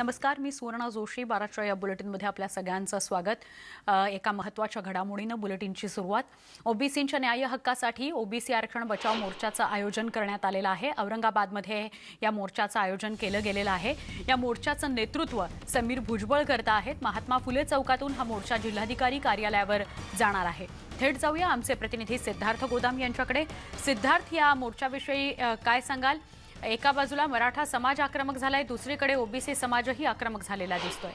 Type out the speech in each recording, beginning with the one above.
नमस्कार मी सुवर्णा जोशी. बाराच्या या बुलेटिनमध्ये आपल्या सगळ्यांचं स्वागत. एका महत्त्वाच्या घडामोडीनं बुलेटिनची सुरुवात. ओबीसींच्या न्याय हक्कासाठी ओबीसी आरक्षण बचाव मोर्चाचं आयोजन करण्यात आलेलं आहे. औरंगाबादमध्ये या मोर्चाचं आयोजन केलं गेलेलं आहे. या मोर्चाचं नेतृत्व समीर भुजबळ करत आहेत. महात्मा फुले चौकातून हा मोर्चा जिल्हाधिकारी कार्यालयावर जाणार आहे. थेट जाऊया. आमचे प्रतिनिधी सिद्धार्थ गोदाम यांच्याकडे. सिद्धार्थ या मोर्चाविषयी काय सांगाल? एका बाजूला मराठा समाज आक्रमक झालाय दुसरीकडे ओबीसी समाजही आक्रमक झालेला दिसतोय.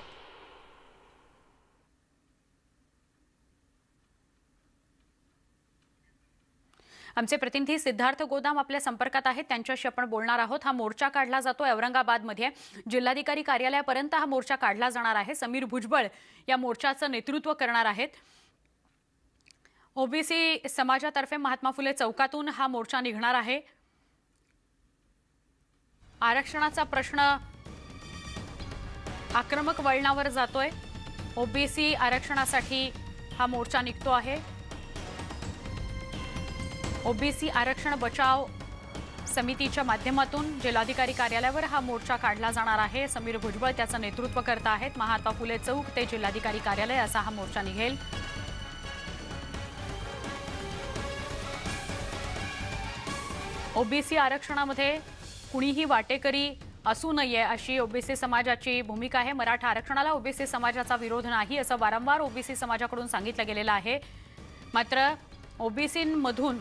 आमचे प्रतिनिधी सिद्धार्थ गोदाम आपल्या संपर्कात आहेत. त्यांच्याशी आपण बोलणार आहोत. हा मोर्चा काढला जातोय औरंगाबादमध्ये. जिल्हाधिकारी कार्यालयापर्यंत हा मोर्चा काढला जाणार आहे. समीर भुजबळ या मोर्चाचं नेतृत्व करणार आहेत. ओबीसी समाजातर्फे महात्मा फुले चौकातून हा मोर्चा निघणार आहे. आरक्षणाचा प्रश्न आक्रमक वळणावर जातोय. ओबीसी आरक्षणासाठी हा मोर्चा निघतो आहे. ओबीसी आरक्षण बचाव समितीच्या माध्यमातून जिल्हाधिकारी कार्यालयावर हा मोर्चा काढला जाणार आहे. समीर भुजबळ त्याचं नेतृत्व करत आहेत. महात्मा फुले चौक ते जिल्हाधिकारी कार्यालय असा हा मोर्चा निघेल. ओबीसी आरक्षणामध्ये कुणीही वाटेकरी असू नये अशी ओबीसी समाजाची भूमिका आहे. मराठा आरक्षणाला ओबीसी समाजाचा विरोध नाही असं वारंवार ओबीसी समाजाकडून सांगितलं गेलेलं आहे. मात्र ओबीसींमधून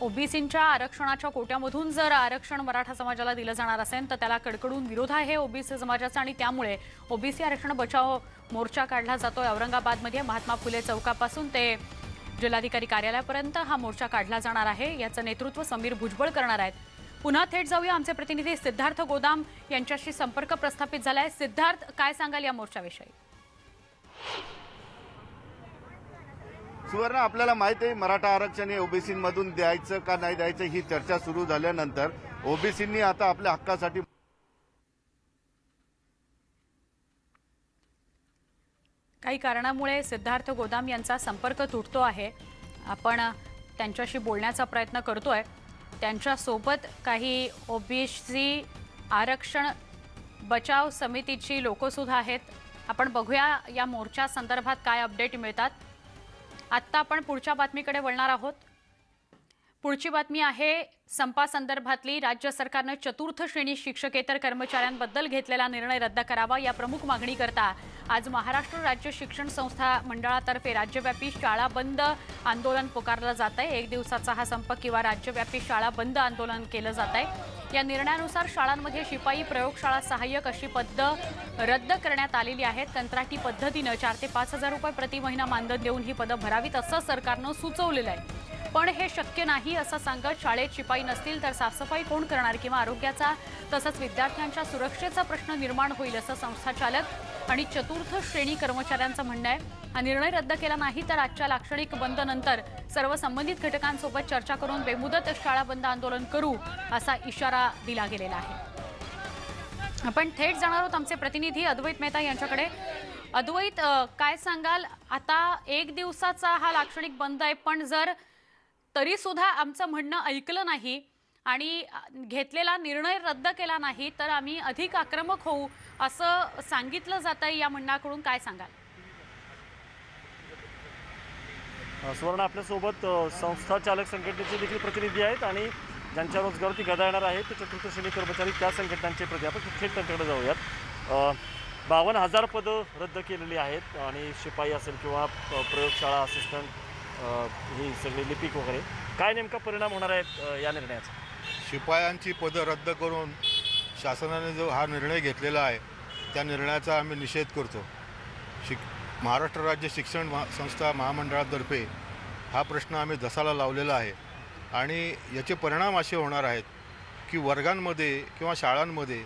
ओबीसींच्या आरक्षणाच्या कोट्यामधून जर आरक्षण मराठा समाजाला दिलं जाणार असेल तर त्याला कडकडून विरोध आहे ओबीसी समाजाचा आणि त्यामुळे ओबीसी आरक्षण बचाव मोर्चा काढला जातोय. औरंगाबादमध्ये महात्मा फुले चौकापासून ते जिल्हाधिकारी कार्यालयापर्यंत हा मोर्चा काढला जाणार आहे. याचं नेतृत्व समीर भुजबळ करणार आहेत. पुन्हा थेट जाऊया. आमचे प्रतिनिधी सिद्धार्थ गोदाम यांच्याशी संपर्क प्रस्थापित झालाय. सिद्धार्थ काय सांगाल या मोर्चाविषयी सुवर्ण आपल्याला माहीत आहे मराठा आरक्षण हे ओबीसीमधून द्यायचं का नाही द्यायचं ही चर्चा सुरू झाल्यानंतर ओबीसींनी आता आपल्या हक्कासाठी काही कारणामुळे सिद्धार्थ गोदाम यांचा संपर्क तुटतो आहे. आपण त्यांच्याशी बोलण्याचा प्रयत्न करतोय. त्यांच्यासोबत काही ओबीसी आरक्षण बचाव समितीची लोकंसुद्धा आहेत. आपण बघूया या मोर्चा संदर्भात काय अपडेट मिळतात. आत्ता आपण पुढच्या बातमीकडे वळणार आहोत. पुढची बातमी आहे संपासंदर्भातली राज्य सरकारनं चतुर्थ श्रेणी शिक्षकेतर कर्मचाऱ्यांबद्दल घेतलेला निर्णय रद्द करावा या प्रमुख मागणी करता. आज महाराष्ट्र राज्य शिक्षण संस्था मंडळातर्फे राज्यव्यापी शाळा बंद आंदोलन पुकारलं जात आहे एक दिवसाचा हा संप किंवा राज्यव्यापी शाळा बंद आंदोलन केलं जात आहे या निर्णयानुसार शाळांमध्ये शिपाई प्रयोगशाळा सहाय्यक अशी पद रद्द करण्यात आलेली आहेत. कंत्राटी पद्धतीनं चार ते पाच हजार रुपये प्रति महिना मानधन देऊन ही पदं भरावीत असं सरकारनं सुचवलेलं आहे. पण हे शक्य नाही असं सांगत शाळेत शिपाई नसतील तर साफसफाई कोण करणार किंवा आरोग्याचा तसंच विद्यार्थ्यांच्या सुरक्षेचा प्रश्न निर्माण होईल असं संस्थाचालक आणि चतुर्थ श्रेणी कर्मचाऱ्यांचं म्हणणं आहे. हा निर्णय रद्द केला नाही तर आजच्या लाक्षणिक बंद नंतर सर्व संबंधित घटकांसोबत चर्चा करून बेमुदत शाळा बंद आंदोलन करू असा इशारा दिला गेलेला आहे. आपण थेट जाणार आहोत आमचे प्रतिनिधी अद्वैत मेहता यांच्याकडे. अद्वैत काय सांगाल? आता एक दिवसाचा हा लाक्षणिक बंद आहे पण जर तरी सुद्धा आमचं म्हणणं ऐकलं नाही आणि घेतलेला निर्णय रद्द केला नाही तर आम्ही अधिक आक्रमक होऊ असं सांगितलं जात आहे या म्हणण्याकडून काय सांगाल? सुवर्ण आपल्यासोबत संस्था चालक संघटनेचे देखील प्रतिनिधी आहेत आणि ज्यांच्या रोजगारवरती गदा येणार आहेत ते चतुर्थ श्रेणी कर्मचारी त्या संघटनांचे प्रति आपण थेट त्यांच्याकडे जाऊयात बावन्न हजार पदं रद्द केलेली आहेत आणि शिपाई असेल किंवा प्रयोगशाळा असिस्टंट ही सगळी लिपिक वगैरे. काय नेमका परिणाम होणार आहेत या निर्णयाचा? शिपायांची पदं रद्द करून शासनाने जो हा निर्णय घेतलेला आहे त्या निर्णयाचा आम्ही निषेध करतो. शिक महाराष्ट्र राज्य शिक्षण महा संस्था महामंडळातर्फे हा प्रश्न आम्ही जसाला लावलेला आहे आणि याचे परिणाम असे होणार आहेत की वर्गांमध्ये किंवा शाळांमध्ये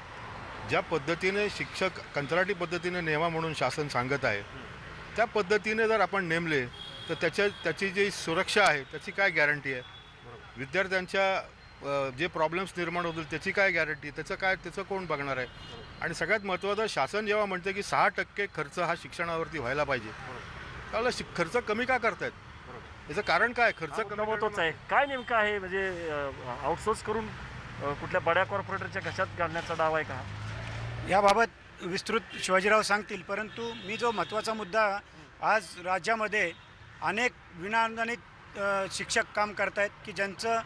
ज्या पद्धतीने शिक्षक कंत्राटी पद्धतीने नेमा म्हणून शासन सांगत आहे त्या पद्धतीने जर आपण नेमले तर त्याच्या त्याची जी सुरक्षा आहे त्याची काय गॅरंटी आहे? विद्यार्थ्यांच्या जे प्रॉब्लेम्स निर्माण होतील त्याची काय गॅरंटी त्याचं काय त्याचं कोण बघणार आहे? आणि सगळ्यात महत्त्वाचं शासन जेव्हा म्हणतं की सहा टक्के खर्च हा शिक्षणावरती व्हायला पाहिजे त्याला शिक खर्च कमी का करतायत? याचं कारण काय? खर्च हा कमी मुद्दा महत्त्वाचा आहे. काय नेमकं आहे? म्हणजे आउटसोर्स करून कुठल्या बड्या कॉर्पोरेटरच्या घशात घालण्याचा डाव आहे का? याबाबत विस्तृत शिवाजीराव सांगतील परंतु मी जो महत्त्वाचा मुद्दा आज राज्यामध्ये अनेक विनाअनुदानित शिक्षक काम करत आहेत की ज्यांचं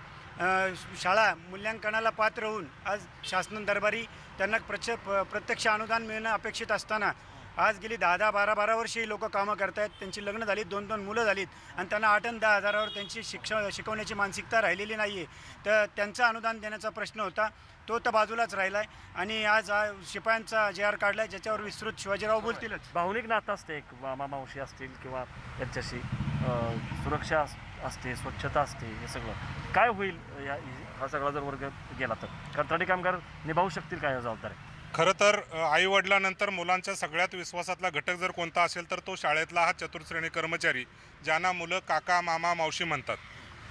शाळा मूल्यांकनाला पात्र होऊन आज शासन दरबारी त्यांना प्रच प्रत्यक्ष अनुदान मिळणं अपेक्षित असताना आज गेली दहा दहा बारा बारा वर्षे ही लोकं कामं करतायत. त्यांची लग्न झाली दोन दोन मुलं झालीत आणि त्यांना आठ आणि दहा हजारावर त्यांची शिक्ष शिकवण्याची मानसिकता राहिलेली नाही आहे तर त्यांचं अनुदान देण्याचा प्रश्न होता. तो तर बाजूलाच राहिला आहे आणि आज हा शिपायांचा जे आर काढला आहे ज्याच्यावर विस्तृत शिवाजीराव बोलतीलच. भावनिक नातं असते एक मामा मावशी असतील किंवा त्यांच्याशी. अं, सुरक्षा अस- असते स्वच्छता असते हे सगळं. काय होईल या हा सगळा जर वर्ग गेला तर? कंत्राटी कामगार निभावू शकतील काय या जबाबदारी खरं तर आई वडिलांनंतर मुलांच्या सगळ्यात विश्वासातला घटक जर कोणता असेल तर तो शाळेतला हा चतुर्श्रेणी कर्मचारी ज्यांना मुलं काका मामा मावशी म्हणतात.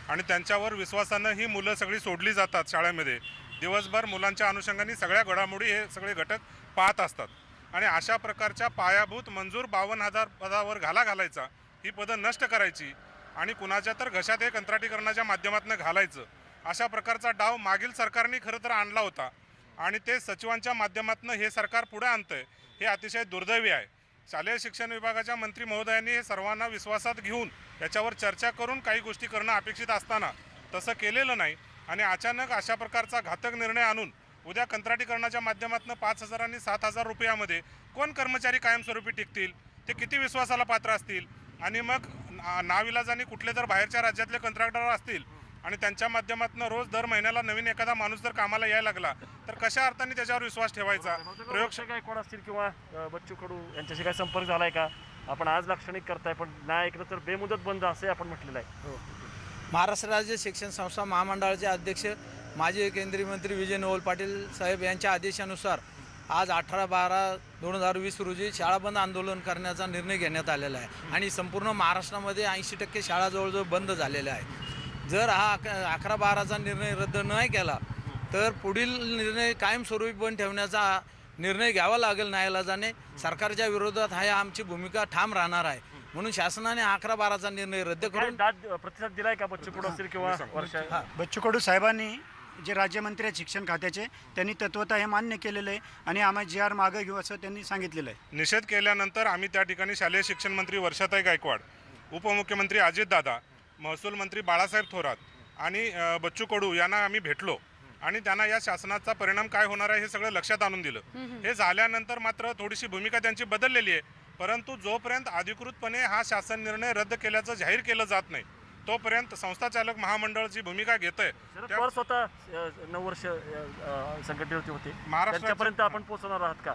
आणि त्यांच्यावर विश्वासानं ही मुलं सगळी सोडली जातात शाळेमध्ये. दिवसभर मुलांच्या अनुषंगाने सगळ्या घडामोडी हे सगळे घटक पाहत असतात. आणि अशा प्रकारच्या पायाभूत मंजूर बावन्न हजार पदावर घाला घालायचा ही पदं नष्ट करायची आणि कुणाच्या तर घशात हे कंत्राटीकरणाच्या माध्यमातून घालायचं अशा प्रकारचा डाव मागील सरकारने खरं तर आणला होता. आणि ते सचिवांच्या माध्यमातून हे सरकार पुढे आहे हे अतिशय दुर्दैवी आहे. शालेय शिक्षण विभागाच्या मंत्री महोदयांनी हे सर्वांना विश्वासात घेऊन याच्यावर चर्चा करून काही गोष्टी करणं अपेक्षित असताना तसं केलेलं नाही. आणि अचानक अशा प्रकारचा घातक निर्णय आणून उद्या कंत्राटीकरणाच्या माध्यमातून पाच हजार आणि सात हजार रुपयामध्ये कोण कर्मचारी कायमस्वरूपी टिकतील? ते किती विश्वासाला पात्र असतील? आणि मग नाविलाजाने कुठले तर बाहेरच्या राज्यातले कंत्राटदार असतील आणि त्यांच्या माध्यमातून रोज दर महिन्याला नवीन एखादा माणूस जर कामाला यायला लागला तर कशा अर्थाने त्याच्यावर विश्वास ठेवायचा? प्रयोग प्रयोगशाळा काय कोण असतील किंवा बच्चू कडू यांच्याशी काय संपर्क झालाय का? आपण आज लाक्षणिक करताय पण नाही ऐकलं तर बेमुदत बंद असे आपण म्हटलेलं आहे. महाराष्ट्र राज्य शिक्षण संस्था महामंडळाचे अध्यक्ष माजी केंद्रीय मंत्री विजय नवल पाटील साहेब यांच्या आदेशानुसार आज अठरा बारा दोन हजार वीस रोजी शाळा बंद आंदोलन करण्याचा निर्णय घेण्यात आलेला आहे. आणि संपूर्ण महाराष्ट्रामध्ये ऐंशी टक्के शाळा जवळजवळ बंद झालेल्या आहे जर हा अक अकरा बाराचा निर्णय रद्द नाही केला तर पुढील निर्णय कायमस्वरूपी बंद ठेवण्याचा निर्णय घ्यावा लागेल न्यायालयाने. सरकारच्या विरोधात हा आमची भूमिका ठाम राहणार आहे. म्हणून शासनाने अकरा बाराचा निर्णय रद्द करून दाद प्रतिसाद दिलाय का बच्चू कडू असतील किंवा वर्षा बच्चू कडू साहेबांनी जे राज्यमंत्री आहेत शिक्षण खात्याचे त्यांनी तत्वता हे मान्य केलेलं आहे आणि आम्हाला जी आर मागं घेऊ असं त्यांनी सांगितलेलं आहे. निषेध केल्यानंतर आम्ही त्या ठिकाणी शालेय शिक्षण मंत्री वर्षाताई गायकवाड उपमुख्यमंत्री अजितदादा महसूल मंत्री बाळासाहेब थोरात आणि बच्चू कडू यांना आम्ही भेटलो आणि त्यांना या शासनाचा परिणाम काय होणार आहे हे सगळं लक्षात आणून दिलं. हे झाल्यानंतर मात्र थोडीशी भूमिका त्यांची बदललेली आहे. परंतु जोपर्यंत अधिकृतपणे हा शासन निर्णय रद्द केल्याचं जाहीर केलं जात नाही तोपर्यंत संस्था चालक महामंडळ जी भूमिका घेत पवार स्वतः नऊ वर्ष संघटनेवरती होते. त्यांच्यापर्यंत आपण पोहोचणार आहात का?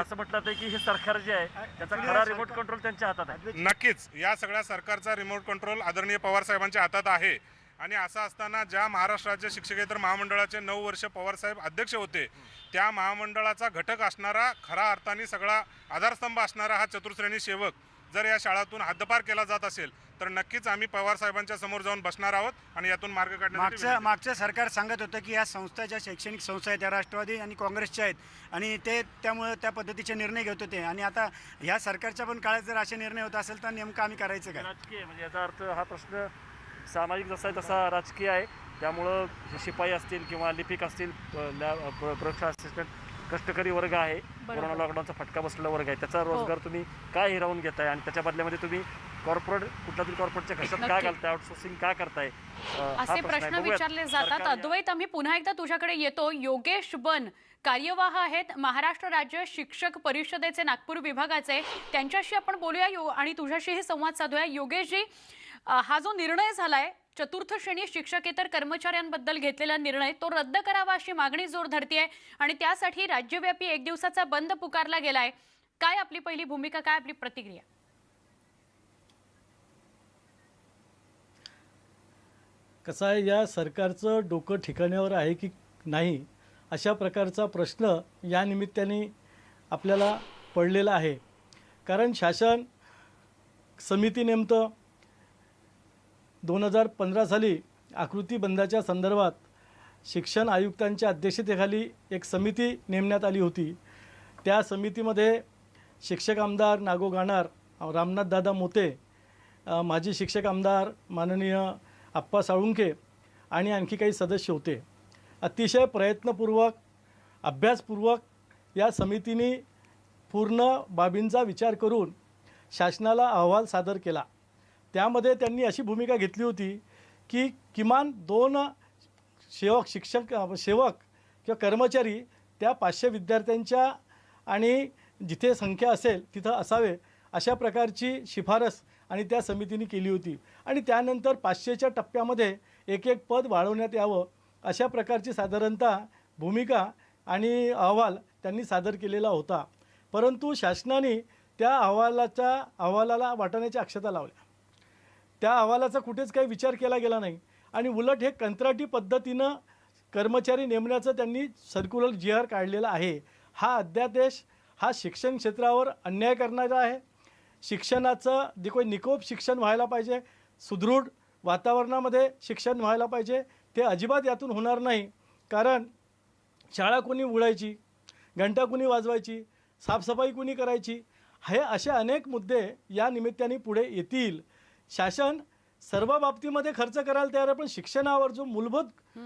असं म्हटलं की हे सरकार जे आहे त्याचा खरा रिमोट कंट्रोल त्यांच्या हातात आहे. नक्कीच. या सगळ्या सरकारचा रिमोट कंट्रोल आदरणीय पवार साहेबांच्या हातात आहे. आणि असं असताना ज्या महाराष्ट्र राज्य शिक्षकेतर महामंडळाचे नऊ वर्ष पवारसाहेब अध्यक्ष होते त्या महामंडळाचा घटक असणारा खरा अर्थाने सगळा आधारस्तंभ असणारा हा चतुर्श्रेणी सेवक जर या शाळातून हद्दपार केला जात असेल तर नक्कीच आम्ही पवार साहेबांच्या समोर जाऊन बसणार आहोत आणि यातून मार्ग काढण्यासाठी मागचं सरकार सांगत होतं की या संस्था ज्या शैक्षणिक संस्था आहेत त्या राष्ट्रवादी आणि काँग्रेसच्या आहेत आणि ते त्यामुळे त्या पद्धतीचे निर्णय घेत होते. आणि आता ह्या सरकारच्या पण काळात जर असे निर्णय होत असेल तर नेमकं आम्ही करायचं काय? म्हणजे याचा अर्थ हा प्रश्न सामाजिक जसा आहे तसा राजकीय आहे. त्यामुळं जे शिपाई असतील किंवा लिपिक असतील अ, लॅब अ, प्र- प्रयोगशाळा असिस्टंट कष्टकरी वर्ग आहे. कोरोना लॉकडाऊनचा फटका बसलेला वर्ग आहे. त्याचा रोजगार तुम्ही काय हिरावून घेताय? आणि त्याच्या बदल्यामध्ये तुम्ही कॉर्पोरेट कुठल्या तरी कॉर्पोरेटच्या घशात काय. घालताय? आउटसोर्सिंग काय करताय? हा असे. प्रश्न. विचारले जातात. अद्वैत आम्ही पुन्हा एकदा तुझ्याकडे येतो. योगेश बन कार्यवाह आहेत महाराष्ट्र राज्य शिक्षक परिषदेचे नागपूर विभागाचे. त्यांच्याशी आपण बोलूया यो आणि तुझ्याशीही संवाद साधूया. योगेशजी हा जो निर्णय झालाय चतुर्थ श्रेणी शिक्षकेतर कर्मचाऱ्यांबद्दल घेतलेला निर्णय तो रद्द करावा अशी मागणी जोर धरतीये आणि त्यासाठी राज्यव्यापी एक दिवसाचा बंद पुकारला गेलाय. काय आपली पहिली भूमिका काय आपली प्रतिक्रिया? कसं आहे या सरकारचं डोकं ठिकाण्यावर आहे की नाही अशा प्रकारचा प्रश्न या निमित्ताने आपल्याला पडलेला आहे. कारण शासन समिती नेमतं दोन हजार पंधरा साली आकृती बंदाच्या संदर्भात शिक्षण आयुक्तांच्या अध्यक्षतेखाली एक समिती नेमण्यात आली होती. त्या समितीमध्ये शिक्षक आमदार नागो गाणार रामनाथदादा मोते माजी शिक्षक आमदार माननीय आप्पा साळुंके आणि आणखी काही सदस्य होते. अतिशय प्रयत्नपूर्वक अभ्यासपूर्वक या समितीने पूर्ण बाबींचा विचार करून शासनाला अहवाल सादर केला. त्यामध्ये त्यांनी अशी भूमिका घेतली होती की किमान दोन सेवक शिक्षक सेवक किंवा कर्मचारी त्या पाचशे विद्यार्थ्यांच्या आणि जिथे संख्या असेल तिथं असावे अशा प्रकारची शिफारस आणि त्या समितीने केली होती. आणि त्यानंतर पाचशेच्या टप्प्यामध्ये एक एक पद वाढवण्यात यावं अशा प्रकारची साधारणतः भूमिका आणि अहवाल त्यांनी सादर केलेला होता. परंतु शासनाने त्या अहवालाच्या अहवालाला वाटण्याच्या अक्षता लावल्या. त्या अहवालाचा कुठेच काही विचार केला गेला नाही. आणि उलट हे कंत्राटी पद्धतीनं कर्मचारी नेमण्याचं त्यांनी सर्क्युलर जी आर काढलेला आहे. हा अध्यादेश हा शिक्षण क्षेत्रावर अन्याय करणारा आहे. शिक्षणाचं जे काही निकोप शिक्षण व्हायला पाहिजे. सुदृढ वातावरणामध्ये शिक्षण व्हायला पाहिजे. ते अजिबात यातून होणार नाही. कारण शाळा कोणी उघडायची? घंटा कुणी वाजवायची? साफसफाई कुणी करायची? हे असे अनेक मुद्दे या निमित्ताने पुढे येतील. शासन सर्व बाबतीमध्ये खर्च करायला तयार आहे पण शिक्षणावर जो मूलभूत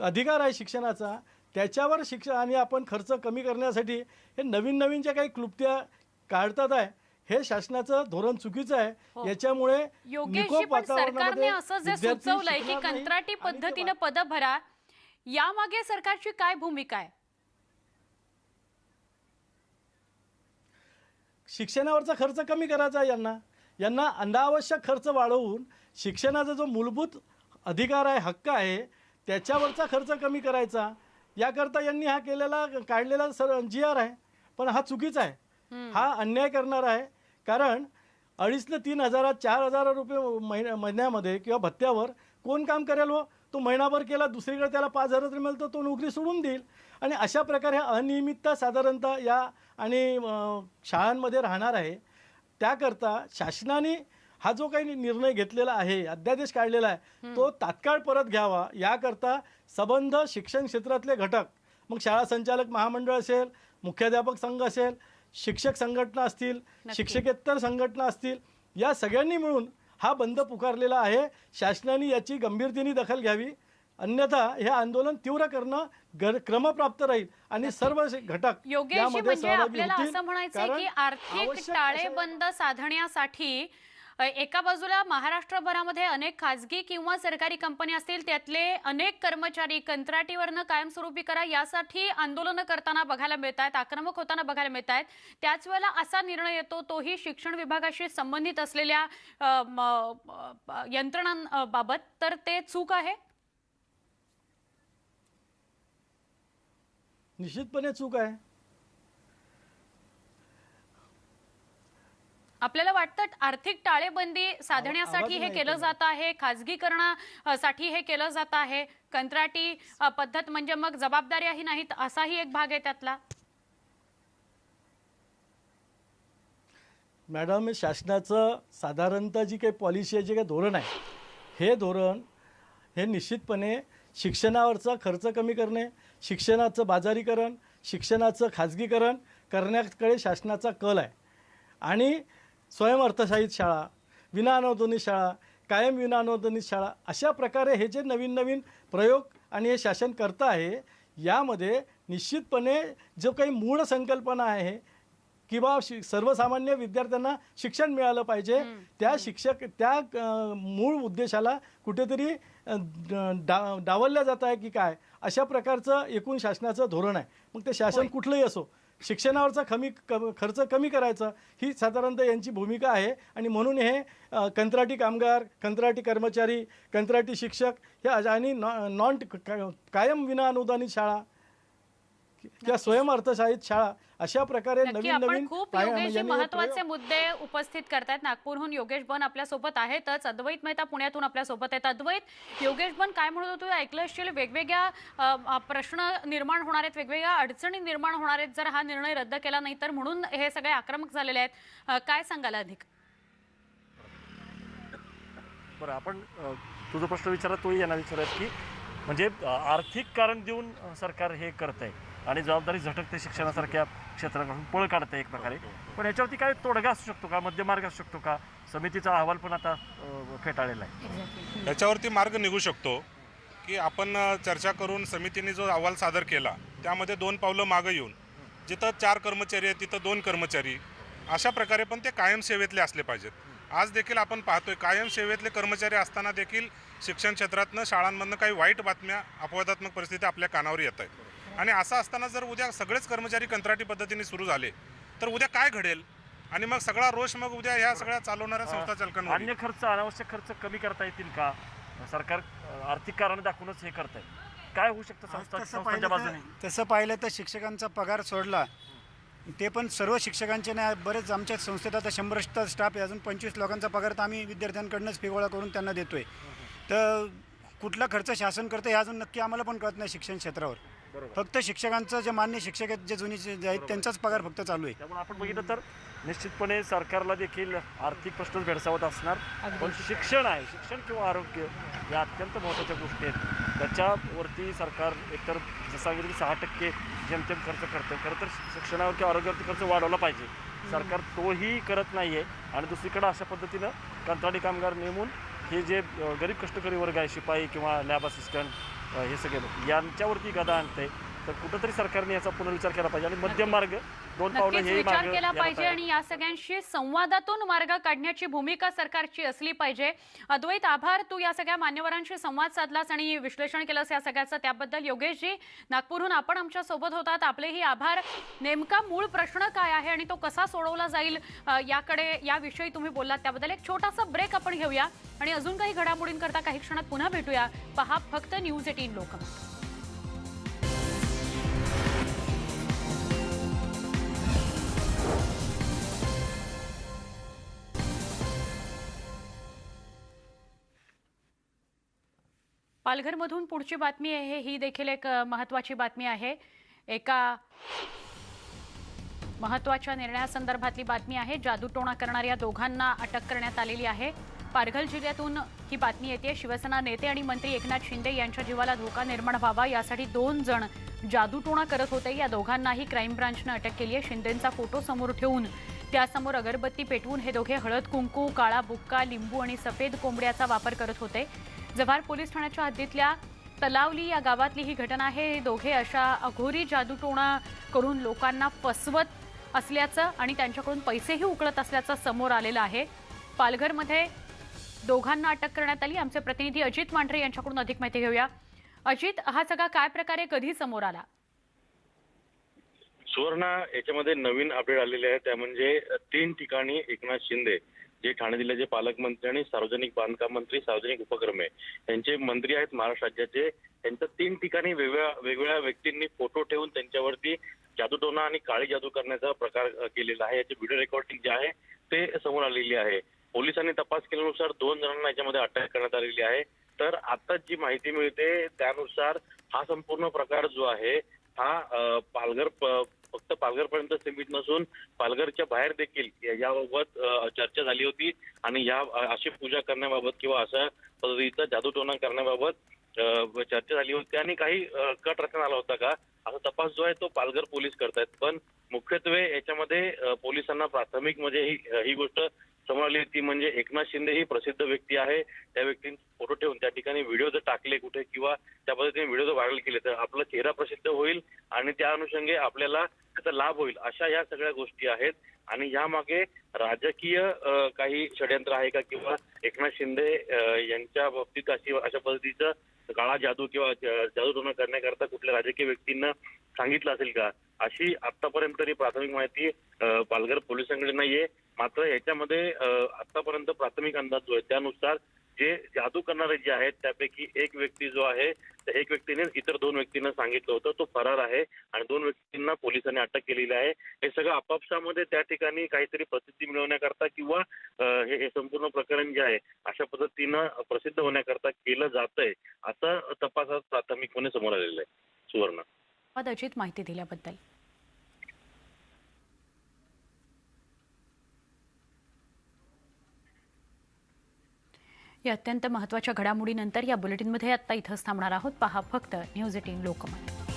अधिकार आहे शिक्षणाचा त्याच्यावर शिक्षण आणि आपण खर्च कमी करण्यासाठी हे नवीन नवीन ज्या काही क्लुप्त्या काढतात आहे हे शासनाचं धोरण चुकीचं हो. आहे याच्यामुळे निकोप पण सरकारने असं जे सुचवलंय की कंत्राटी पद्धतीनं पद भरा यामागे सरकारची काय भूमिका आहे? शिक्षणावरचा खर्च कमी करायचा यांना. यांना अनावश्यक खर्च वाढवून शिक्षणाचा जो मूलभूत अधिकार आहे हक्क आहे त्याच्यावरचा खर्च कमी करायचा. याकरता यांनी हा केलेला काढलेला सर जी आर आहे. पण हा चुकीचा आहे. हा अन्याय करणारा आहे. कारण अडीच ते तीन हजारात चार हजार रुपये महिन्या महिन्यामध्ये किंवा भत्त्यावर कोण काम करेल हो? तो महिनाभर केला दुसरीकडे त्याला पाच हजार रुपये मिळतं तो नोकरी सोडून देईल. आणि अशा प्रकारे अनियमितता साधारणतः या आणि शाळांमध्ये राहणार आहे. त्याकरता शासनाने हा जो काही निर्णय घेतलेला आहे अध्यादेश काढलेला आहे तो तात्काळ परत घ्यावा. याकरता सबंध शिक्षण क्षेत्रातले घटक मग शाळा संचालक महामंडळ असेल मुख्याध्यापक संघ असेल शिक्षक संघटना असतील शिक्षकेतर संघटना असतील या सगळ्यांनी मिळून हा बंद पुकारलेला आहे. शासनाने याची गंभीरतेने दखल घ्यावी. अन्यथा हे आंदोलन तीव्र करणं क्रमप्राप्त राहील. आणि सर्व घटक योगेशजी म्हणजे आपल्याला. असं म्हणायचंय कारण की आर्थिक टाळेबंद साधण्यासाठी एका बाजूला महाराष्ट्रभरामध्ये अनेक खाजगी किंवा सरकारी कंपनी असतील त्यातले अनेक कर्मचारी कंत्राटीवरनं कायमस्वरूपी करा यासाठी आंदोलनं करताना बघायला मिळत आहेत आक्रमक होताना बघायला मिळत आहेत त्याच वेळेला असा निर्णय येतो तोही शिक्षण विभागाशी संबंधित असलेल्या यंत्रणांबाबत. तर ते चूक आहे? निश्चितपणे चूक आहे. आपल्याला वाटतं आर्थिक टाळेबंदी साधण्यासाठी हे केलं जात आहे खाजगीकरणासाठी हे केलं जात आहे. कंत्राटी पद्धत म्हणजे मग जबाबदाऱ्याही नाहीत असाही एक भाग आहे त्यातला. मॅडम शासनाचं साधारणतः जी काही पॉलिसी आहे जे काही धोरण आहे हे धोरण हे निश्चितपणे शिक्षणावरचा खर्च कमी करणे शिक्षणाचं बाजारीकरण शिक्षणाचं खाजगीकरण करण्याकडे शासनाचा कल आहे. आणि स्वयंअर्थशाहीत शाळा विनाअनुदानित शाळा कायम विनाअनुदानित शाळा अशा प्रकारे हे जे नवीन नवीन प्रयोग आणि हे शासन करतं आहे यामध्ये निश्चितपणे जो काही मूळ संकल्पना आहे किंवा शि सर्वसामान्य विद्यार्थ्यांना शिक्षण मिळालं पाहिजे त्या शिक्षक त्या मूळ उद्देशाला कुठेतरी डा डावलल्या जात आहे की काय? अशा प्रकारचं एकूण शासनाचं धोरण आहे. मग ते शासन कुठलंही असो शिक्षणावरचा कमी कम खर्च कमी करायचा ही साधारणतः यांची भूमिका आहे. आणि म्हणून हे कंत्राटी कामगार कंत्राटी कर्मचारी कंत्राटी शिक्षक हे अज- आणि नॉ नॉन का- कायम विना अनुदानित शाळा किंवा स्वयंअर्थशाहीत शाळा अशा प्रकारे नवीन नवीन खूप हे महत्त्वाचे मुद्दे उपस्थित करतायत. नागपूरहून योगेश बन आपल्यासोबत आहेतच. अद्वैत मेहता पुण्यातून आपल्यासोबत आहेत. अद्वैत योगेश बन काय म्हणत होतो? ऐकलं असशील वेगवेगळ्या प्रश्न निर्माण होणार आहेत. वेगवेगळ्या अडचणी निर्माण होणार आहेत. जर हा निर्णय रद्द केला नाही तर म्हणून हे सगळे आक्रमक झालेले आहेत. काय सांगाल अधिक? बरं आपण तुझा प्रश्न विचारला तोही यांना विचारत की म्हणजे आर्थिक कारण देऊन सरकार हे करत आहे आणि जबाबदारी झटकते शिक्षणासारख्या क्षेत्राकडून पळ काढते एक प्रकारे. पण याच्यावरती काय तोडगा असू शकतो का? मध्यमार्ग असू शकतो का? समितीचा अहवाल पण आता फेटाळलेला आहे. याच्यावरती मार्ग निघू शकतो की आपण चर्चा करून समितीने जो अहवाल सादर केला त्यामध्ये दोन पावलं मागं येऊन जिथं चार कर्मचारी आहेत तिथं दोन कर्मचारी अशा प्रकारे पण ते कायम सेवेतले असले पाहिजेत. आज देखील आपण पाहतोय कायम सेवेतले कर्मचारी असताना देखील शिक्षण क्षेत्रातनं शाळांमधनं काही वाईट बातम्या अपवादात्मक परिस्थिती आपल्या कानावर येत आहेत. आणि असं असताना जर उद्या सगळेच कर्मचारी कंत्राटी पद्धतीने सुरू झाले तर उद्या काय घडेल? आणि मग सगळा रोष मग उद्या ह्या सगळ्या चालवणाऱ्या संस्था चालकांवर अन्य खर्च अनावश्यक खर्च कमी करता येतील का? सरकार अ, आर्थिक कारण दाखवूनच हे करत आहे काय होऊ शकतं संस्था तसं संस्थांच्या पाहिलं बाजूने? तर तसं पाहिलं तर शिक्षकांचा पगार सोडला. ते पण सर्व शिक्षकांचे नाही बरेच आमच्या संस्थेत आता शंभर स्टाफ आहे. अजून पंचवीस लोकांचा पगार तर आम्ही विद्यार्थ्यांकडनंच फी गोळा करून त्यांना देतोय. तर कुठला खर्च शासन करतं हे अजून नक्की आम्हाला पण कळत नाही शिक्षण क्षेत्रावर. फक्त शिक्षकांचं जे मान्य शिक्षक आहेत जे जुनी जे आहेत त्यांचाच पगार फक्त चालू आहे. त्यामुळे आपण बघितलं तर निश्चितपणे सरकारला देखील आर्थिक प्रश्न भेडसावत असणार. पण शिक्षण आहे. शिक्षण किंवा आरोग्य या अत्यंत महत्त्वाच्या गोष्टी आहेत. त्याच्यावरती सरकार एकतर जसं सांगितलं की सहा टक्के जेमतेम खर्च करतं. खरं तर शिक्षणावर किंवा आरोग्यावरती खर्च वाढवला पाहिजे. सरकार तोही करत नाही आहे आणि दुसरीकडं अशा पद्धतीनं कंत्राटी कामगार नेमून हे जे गरीब कष्टकरी वर्ग आहे शिपाई किंवा लॅब असिस्टंट हे सगळे लोक यांच्यावरती गदा आणते. तर कुठंतरी सरकारने याचा पुनर्विचार केला पाहिजे. आणि मध्यम मार्ग दोन पावलं हे विचार केला पाहिजे आणि या सगळ्यांशी संवादातून मार्ग काढण्याची भूमिका सरकारची असली पाहिजे. अद्वैत आभार. तू या सगळ्या मान्यवरांशी संवाद साधलास आणि विश्लेषण केलंस या सगळ्याचं. त्याबद्दल योगेशजी नागपूरहून आपण आमच्यासोबत होतात. आपलेही आभार. नेमका मूळ प्रश्न काय आहे आणि तो कसा सोडवला जाईल याकडे याविषयी तुम्ही बोललात. त्याबद्दल एक छोटासा ब्रेक आपण घेऊया आणि अजून काही घडामोडींकरता काही क्षणात पुन्हा भेटूया. पहा फक्त न्यूज एटीन लोकमत. पालघरमधून पुढची बातमी आहे ही देखील एक महत्त्वाची बातमी आहे. एका महत्त्वाच्या निर्णयासंदर्भातली बातमी आहे. जादूटोणा करणाऱ्या दोघांना अटक करण्यात आलेली आहे. पालघर जिल्ह्यातून ही बातमी येते. शिवसेना नेते आणि मंत्री एकनाथ शिंदे यांच्या जीवाला धोका निर्माण व्हावा यासाठी दोन जण जादूटोणा करत होते. या दोघांनाही क्राईम ब्रांचनं अटक केली आहे. शिंदेंचा फोटो समोर ठेवून त्यासमोर अगरबत्ती पेटवून हे दोघे हळद कुंकू काळा बुक्का लिंबू आणि सफेद कोंबड्याचा वापर करत होते. जव्हार पोलीस ठाण्याच्या हद्दीतल्या तलावली या गावातली ही घटना आहे. हे दोघे अशा अघोरी जादूटोणा करून लोकांना फसवत असल्याचं आणि त्यांच्याकडून पैसेही उकळत असल्याचं समोर आलेलं आहे. पालघरमध्ये दोघांना अटक करण्यात आली. आमचे प्रतिनिधी अजित मांढरे यांच्याकडून अधिक माहिती घेऊया. अजित हा सगळा काय प्रकारे कधी समोर आला? सुवर्णा याच्यामध्ये नवीन अपडेट आलेले आहे. त्या म्हणजे तीन ठिकाणी एकनाथ शिंदे जे ठाणे जिल्ह्याचे पालकमंत्री आणि सार्वजनिक बांधकाम मंत्री सार्वजनिक उपक्रमे यांचे मंत्री आहेत महाराष्ट्र राज्याचे. त्यांच्या तीन ठिकाणी वेगवेगळ्या वेगवेगळ्या व्यक्तींनी फोटो ठेवून त्यांच्यावरती जादूटोना आणि काळी जादू करण्याचा प्रकार केलेला आहे. याचे व्हिडिओ रेकॉर्डिंग जे आहे ते समोर आलेली आहे. पोलिसांनी तपास केल्यानुसार दोन जणांना याच्यामध्ये अटक करण्यात आलेली आहे. तर आता जी माहिती मिळते त्यानुसार हा संपूर्ण प्रकार जो आहे हा पालघर प- फक्त पालघरपर्यंत सीमित नसून पालघरच्या बाहेर देखील याबाबत चर्चा झाली होती आणि या अशी पूजा करण्याबाबत किंवा अशा पद्धतीचा जादूटोना करण्याबाबत चर्चा झाली होती आणि काही कट रचना आला होता का? असा तपास जो आहे तो पालघर पोलीस करतायत. पण मुख्यत्वे याच्यामध्ये पोलिसांना प्राथमिक म्हणजे ही ही गोष्ट समोर आली ती म्हणजे एकनाथ शिंदे ही प्रसिद्ध व्यक्ती आहे. त्या व्यक्तीने फोटो ठेवून त्या ठिकाणी व्हिडिओ जर टाकले कुठे किंवा त्या पद्धतीने व्हिडिओ जर व्हायरल केले तर आपला चेहरा प्रसिद्ध होईल आणि त्या अनुषंगे आपल्याला त्याचा लाभ होईल. अशा या सगळ्या गोष्टी आहेत. आणि यामागे राजकीय काही षडयंत्र आहे का? किंवा एकनाथ शिंदे यांच्या बाबतीत अशी अशा पद्धतीचं काळा जादू किंवा जादू टोना करण्याकरता कुठल्या राजकीय व्यक्तींना सांगितलं असेल का? अशी आतापर्यंत तरी प्राथमिक माहिती पालघर पोलिसांकडे नाहीये. मात्र याच्यामध्ये आतापर्यंत प्राथमिक अंदाज जो आहे त्यानुसार जे जादू करणारे जे आहेत त्यापैकी एक व्यक्ती जो आहे त्या एक व्यक्तीने इतर दोन व्यक्तींना सांगितलं होतं तो फरार आहे आणि दोन व्यक्तींना पोलिसांनी अटक केलेली आहे. हे सगळं आपापसामध्ये त्या ठिकाणी काहीतरी प्रसिद्धी मिळवण्याकरता किंवा हे संपूर्ण प्रकरण जे आहे अशा पद्धतीनं प्रसिद्ध होण्याकरता केलं जात आहे असं तपासात प्राथमिकपणे समोर आलेलं आहे सुवर्ण. अजित माहिती दिल्याबद्दल. या अत्यंत महत्त्वाच्या घडामोडीनंतर या बुलेटिनमध्ये आत्ता इथंच थांबणार आहोत. पहा फक्त न्यूज एटीन लोकमत.